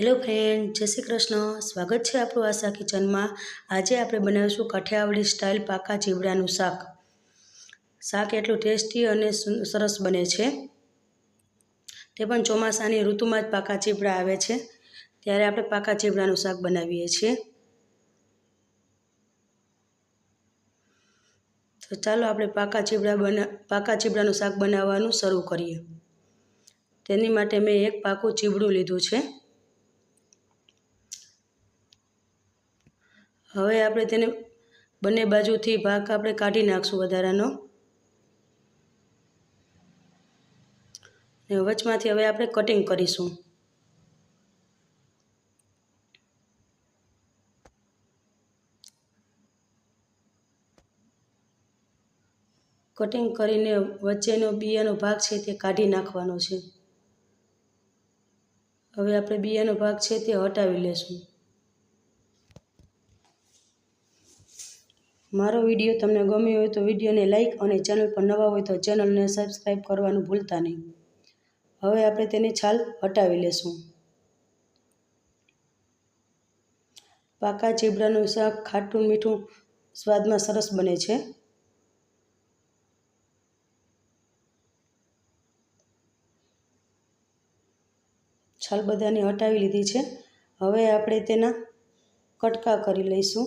Hello friend જય શ્રી કૃષ્ણ. સ્વાગત છે આપણું આશા કિચનમાં. આજે આપણે બનાવીશું કાઠિયાવાડી સ્ટાઇલ પાકા ચીવડાનું શાક. શાક એટલું ટેસ્ટી અને સરસ બને છે. તે પણ ચોમાસાની ઋતુમાં જ પાકા ચીવડા આવે છે. ત્યારે આપણે પાકા ચીવડાનું શાક બનાવીએ છીએ. તો ચાલો આપણે પાકા ચીવડા બના, પાકા ચીવડાનું શાક બનાવવાનું શરૂ કરીએ. તેની માટે મેં એક પાકું ચીવડું લીધું છે. હવે આપણે તેને બંને બાજુથી ભાગ આપણે કાઢી નાખશું વધારાનો. ને વચમાંથી હવે આપણે કટિંગ કરીશું. કટિંગ કરીને વચ્ચેનો બિયાનો ભાગ છે તે કાઢી નાખવાનો છે. હવે આપણે બિયાનો ભાગ છે તે હટાવી લેશું. મારો વીડિયો તમને ગમ્યો હોય તો વિડીયોને લાઈક અને ચેનલ પર નવા હોય તો ચેનલને સબસ્ક્રાઈબ કરવાનું ભૂલતા નહીં. હવે આપણે તેની છાલ હટાવી લેશું. પાકા ચીબડાનું શાક ખાટું મીઠું સ્વાદમાં સરસ બને છે. છાલ બધાની હટાવી લીધી છે. હવે આપણે તેના કટકા કરી લઈશું.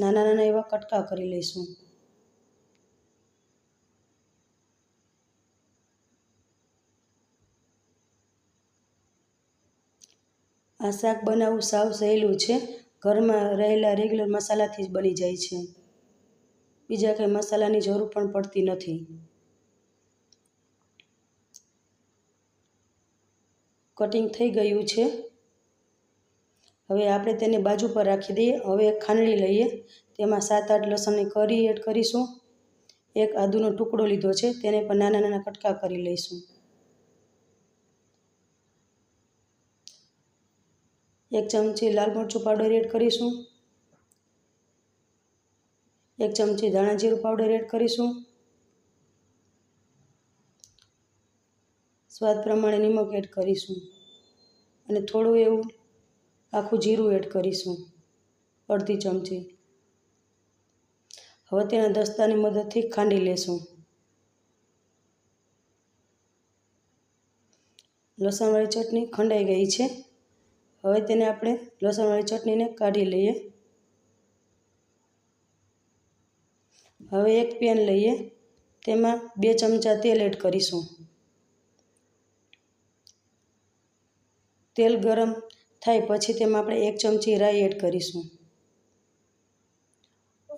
નાના નાના એવા કટકા કરી લઈશું. આ શાક બનાવવું સાવ સહેલું છે. ઘરમાં રહેલા રેગ્યુલર મસાલાથી જ બની જાય છે. બીજા કંઈ મસાલાની જરૂર પણ પડતી નથી. કટિંગ થઈ ગયું છે. હવે આપણે તેને બાજુ પર રાખી દઈએ. હવે એક ખાંડલી લઈએ. તેમાં સાત, આઠ લસણની કરી એડ કરીશું. એક આદુનો ટુકડો લીધો છે. તેને પણ નાના નાના કટકા કરી લઈશું. એક ચમચી લાલ મરચું પાવડર એડ કરીશું. એક ચમચી ધાણા જીરું પાવડર એડ કરીશું. સ્વાદ પ્રમાણે નિમક એડ કરીશું. અને થોડું એવું આખું જીરું એડ કરીશું, અડધી ચમચી. હવે તેના દસ્તાની મદદથી ખાંડી લેશું. લસણવાળી ચટણી ખંડાઈ ગઈ છે. હવે તેને આપણે લસણવાળી ચટણીને કાઢી લઈએ. હવે એક પેન લઈએ, તેમાં બે ચમચા તેલ એડ કરીશું. તેલ ગરમ થાય પછી તેમાં આપણે એક ચમચી રાઈ એડ કરીશું.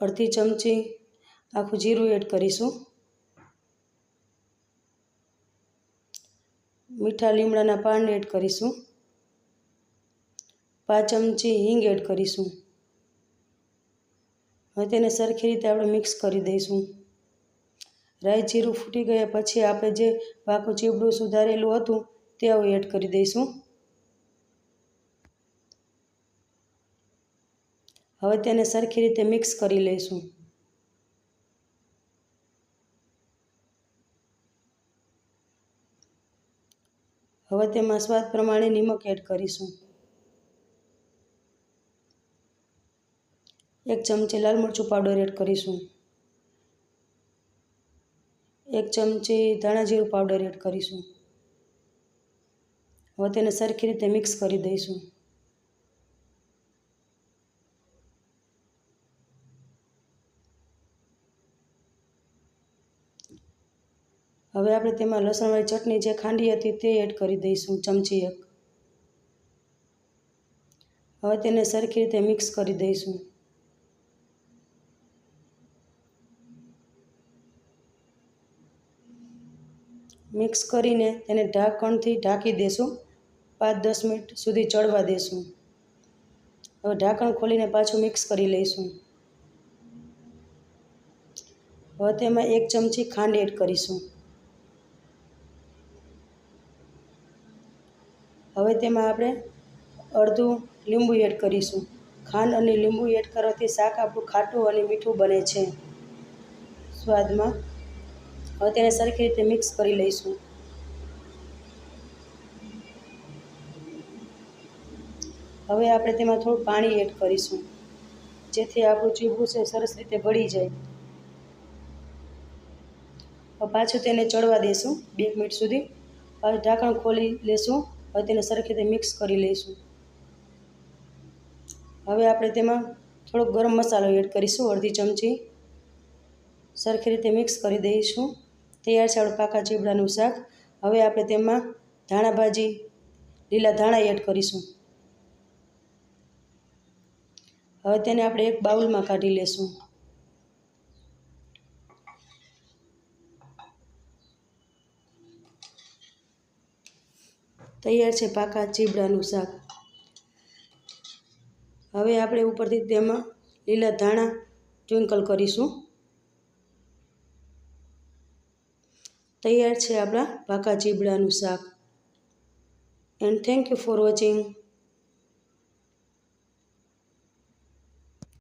અડધી ચમચી આખું જીરું એડ કરીશું. મીઠા લીમડાના પાન એડ કરીશું. પાંચ ચમચી હિંગ એડ કરીશું. હવે તેને સરખી રીતે આપણે મિક્સ કરી દઈશું. રાઈ જીરું ફૂટી ગયા પછી આપણે જે પાકું ચીબડું સુધારેલું હતું, તે આવું એડ કરી દઈશું. હવે તેને સરખી રીતે મિક્સ કરી લઈશું. હવે તેમાં સ્વાદ પ્રમાણે નિમક એડ કરીશું. એક ચમચી લાલ મરચું પાવડર એડ કરીશું. એક ચમચી ધાણા જીરું પાવડર એડ કરીશું. હવે તેને સરખી રીતે મિક્સ કરી દઈશું. હવે આપણે તેમાં લસણવાળી ચટણી જે ખાંડી હતી તે એડ કરી દઈશું, ચમચી એક. હવે તેને સરખી રીતે મિક્સ કરી દઈશું. મિક્સ કરીને તેને ઢાંકણથી ઢાંકી દેશું પાંચ દસ મિનિટ સુધી ચડવા દેશું હવે ઢાંકણ ખોલીને પાછું મિક્સ કરી લઈશું. હવે તેમાં એક ચમચી ખાંડ એડ કરીશું. હવે તેમાં આપણે અડધું લીંબુ એડ કરીશું. ખાંડ અને લીંબુ એડ કરવાથી શાક આપણું ખાટું અને મીઠું બને છે. સ્વાદમાં હવે તેને સરખી રીતે મિક્સ કરી લઈશું. હવે આપણે તેમાં થોડું પાણી એડ કરીશું, જેથી આપણું ચીબું છે સરસ રીતે ભળી જાય. પાછું તેને ચડવા દઈશું બે મિનિટ સુધી. પાછું ઢાંકણ ખોલી લેશું. હવે તેને સરખી રીતે મિક્સ કરી લઈશું. હવે આપણે તેમાં થોડોક ગરમ મસાલો એડ કરીશું, અડધી ચમચી. સરખી રીતે મિક્સ કરી દઈશું. તૈયાર છે આપણું પાકા ચીબડાનું શાક. હવે આપણે તેમાં ધાણા ભાજી, લીલા ધાણા એડ કરીશું. હવે તેને આપણે એક બાઉલમાં કાઢી લેશું. તૈયાર છે પાકા ચીબડાનું શાક. હવે આપણે ઉપરથી તેમાં લીલા ધાણા ટ્વિંકલ કરીશું. તૈયાર છે આપણા પાકા ચીબડાનું શાક. And thank you for watching